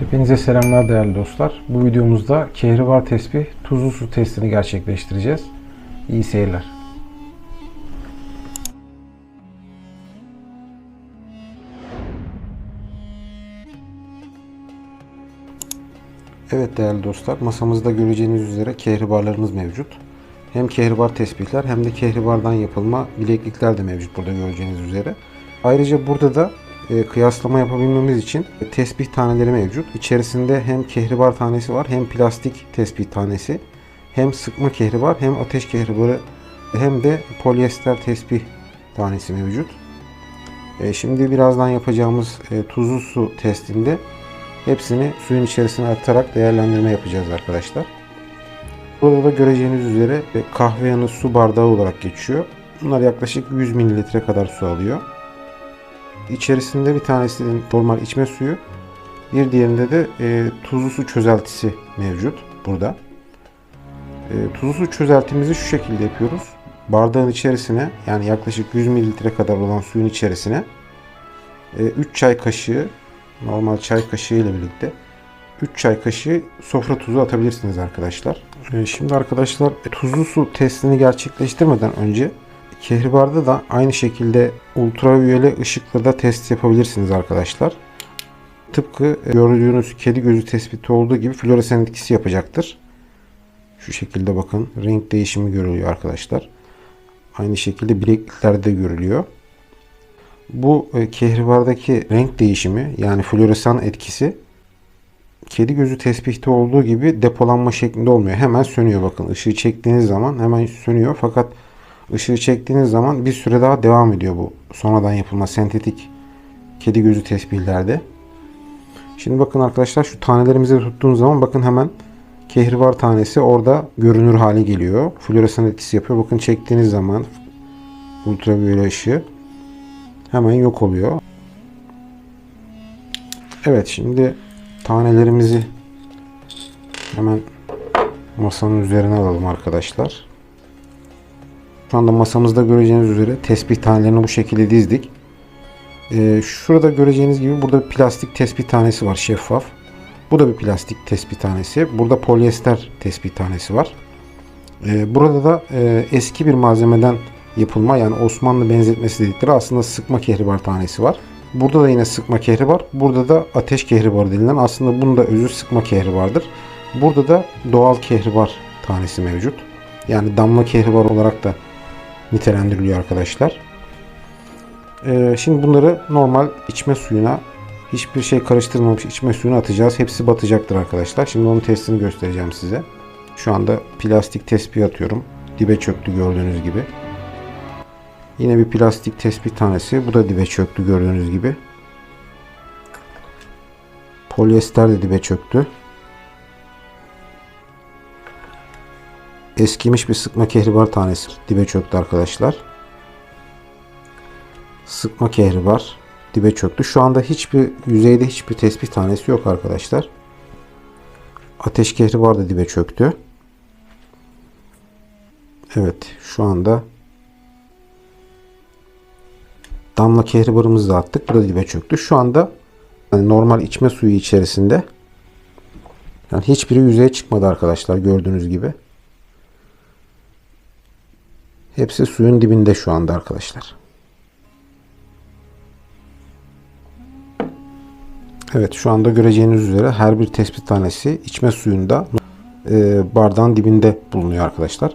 Hepinize selamlar değerli dostlar. Bu videomuzda kehribar tespih tuzlu su testini gerçekleştireceğiz. İyi seyirler. Evet değerli dostlar, masamızda göreceğiniz üzere kehribarlarımız mevcut. Hem kehribar tespihler hem de kehribardan yapılma bileklikler de mevcut burada göreceğiniz üzere. Ayrıca burada da e, kıyaslama yapabilmemiz için tespih taneleri mevcut. İçerisinde hem kehribar tanesi var hem plastik tespih tanesi. Hem sıkma kehribar hem ateş kehribarı hem de polyester tespih tanesi mevcut. E, şimdi birazdan yapacağımız e, tuzlu su testinde hepsini suyun içerisine atarak değerlendirme yapacağız arkadaşlar. Burada da göreceğiniz üzere kahve yanı su bardağı olarak geçiyor. Bunlar yaklaşık 100 mililitre kadar su alıyor. İçerisinde bir tanesi normal içme suyu, bir diğerinde de e, tuzlu su çözeltisi mevcut burada. E, tuzlu su çözeltimizi şu şekilde yapıyoruz. Bardağın içerisine yani yaklaşık 100 mililitre kadar olan suyun içerisine e, 3 çay kaşığı normal çay kaşığı ile birlikte 3 çay kaşığı sofra tuzu atabilirsiniz arkadaşlar. E, şimdi arkadaşlar e, tuzlu su testini gerçekleştirmeden önce Kehribar'da da aynı şekilde ultraviyole ışıkla da test yapabilirsiniz arkadaşlar. Tıpkı gördüğünüz kedi gözü tespiti olduğu gibi floresan etkisi yapacaktır. Şu şekilde bakın renk değişimi görülüyor arkadaşlar. Aynı şekilde bilekliklerde de görülüyor. Bu e, kehribardaki renk değişimi yani floresan etkisi kedi gözü tespihte olduğu gibi depolanma şeklinde olmuyor. Hemen sönüyor bakın. Işığı çektiğiniz zaman hemen sönüyor. Fakat ışığı çektiğiniz zaman bir süre daha devam ediyor bu sonradan yapılma sentetik kedi gözü tespihlerde. Şimdi bakın arkadaşlar şu tanelerimizi tuttuğunuz zaman bakın hemen kehribar tanesi orada görünür hale geliyor. Floresan etkisi yapıyor. Bakın çektiğiniz zaman ultraviyole ışığı hemen yok oluyor. Evet şimdi tanelerimizi hemen masanın üzerine alalım arkadaşlar. Şu anda masamızda göreceğiniz üzere tespih tanelerini bu şekilde dizdik. Ee, şurada göreceğiniz gibi burada plastik tespih tanesi var şeffaf. Bu da bir plastik tespih tanesi. Burada polyester tespih tanesi var. Ee, burada da e, eski bir malzemeden yapılma yani Osmanlı benzetmesi dedikleri aslında sıkma kehribar tanesi var. Burada da yine sıkma kehribar. Burada da ateş kehribar denilen aslında bunun da özü sıkma kehribardır. Burada da doğal kehribar tanesi mevcut. Yani damla kehribar olarak da nitelendiriliyor arkadaşlar. Ee, şimdi bunları normal içme suyuna hiçbir şey karıştırmamış içme suyuna atacağız. Hepsi batacaktır arkadaşlar. Şimdi onun testini göstereceğim size. Şu anda plastik tespih atıyorum. Dibe çöktü gördüğünüz gibi. Yine bir plastik tespih tanesi. Bu da dibe çöktü gördüğünüz gibi. Polyester de dibe çöktü. Eskimiş bir sıkma kehribar tanesi dibe çöktü arkadaşlar. Sıkma kehribar dibe çöktü. Şu anda hiçbir yüzeyde hiçbir tespih tanesi yok arkadaşlar. Ateş kehribar da dibe çöktü. Evet şu anda damla kehribarımızı da attık. Bu da dibe çöktü. Şu anda yani normal içme suyu içerisinde yani hiçbiri yüzeye çıkmadı arkadaşlar gördüğünüz gibi. Hepsi suyun dibinde şu anda arkadaşlar. Evet şu anda göreceğiniz üzere her bir tespit tanesi içme suyunda e, bardağın dibinde bulunuyor arkadaşlar.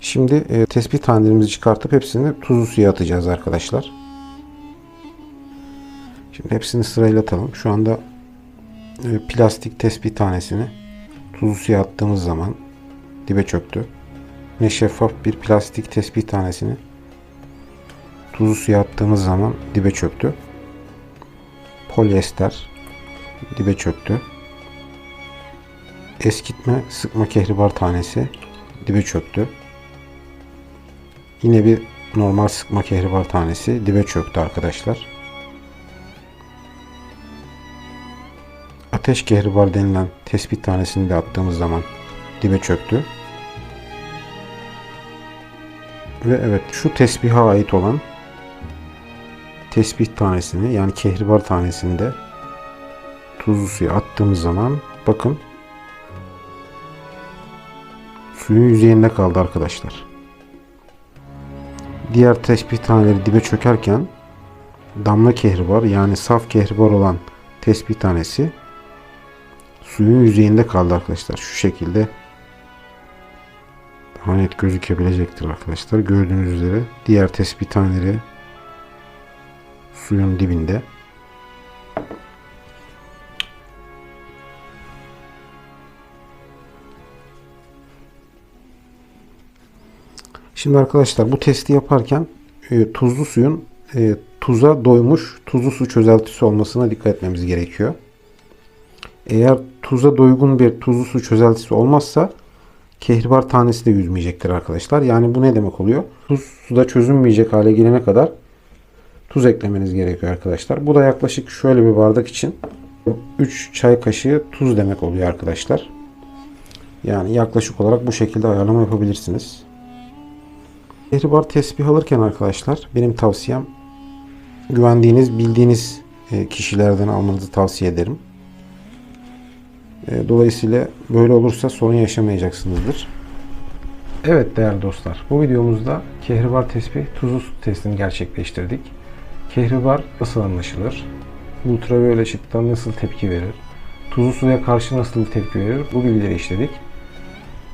Şimdi e, tespit tanelerimizi çıkartıp hepsini tuzlu suya atacağız arkadaşlar. Şimdi hepsini sırayla atalım. Şu anda e, plastik tespit tanesini tuzlu suya attığımız zaman dibe çöktü. Ve şeffaf bir plastik tespih tanesini tuzlu suya attığımız zaman dibe çöktü. Polyester dibe çöktü. Eskitme sıkma kehribar tanesi dibe çöktü. Yine bir normal sıkma kehribar tanesi dibe çöktü arkadaşlar. Ateş kehribar denilen tespit tanesini de attığımız zaman dibe çöktü. Ve evet şu tesbiha ait olan tesbih tanesini yani kehribar tanesini de tuzlu suya attığımız zaman bakın suyun yüzeyinde kaldı arkadaşlar. Diğer tespih taneleri dibe çökerken damla kehribar yani saf kehribar olan tespih tanesi suyun yüzeyinde kaldı arkadaşlar. Şu şekilde net gözükebilecektir arkadaşlar. Gördüğünüz üzere diğer tespih taneleri suyun dibinde. Şimdi arkadaşlar bu testi yaparken e, tuzlu suyun e, tuza doymuş tuzlu su çözeltisi olmasına dikkat etmemiz gerekiyor. Eğer tuza doygun bir tuzlu su çözeltisi olmazsa kehribar tanesi de yüzmeyecektir arkadaşlar. Yani bu ne demek oluyor? Tuz suda çözünmeyecek hale gelene kadar tuz eklemeniz gerekiyor arkadaşlar. Bu da yaklaşık şöyle bir bardak için 3 çay kaşığı tuz demek oluyor arkadaşlar. Yani yaklaşık olarak bu şekilde ayarlama yapabilirsiniz. Kehribar tesbih alırken arkadaşlar benim tavsiyem güvendiğiniz, bildiğiniz e, kişilerden almanızı tavsiye ederim. E, Dolayısıyla böyle olursa sorun yaşamayacaksınızdır. Evet değerli dostlar, bu videomuzda kehribar tespih tuzlu su testini gerçekleştirdik. Kehribar nasıl anlaşılır? Ultraviyole ışıktan nasıl tepki verir? Tuzlu suya karşı nasıl tepki verir? Bu bilgileri işledik.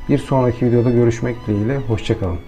Bir sonraki videoda görüşmek dileğiyle, hoşçakalın.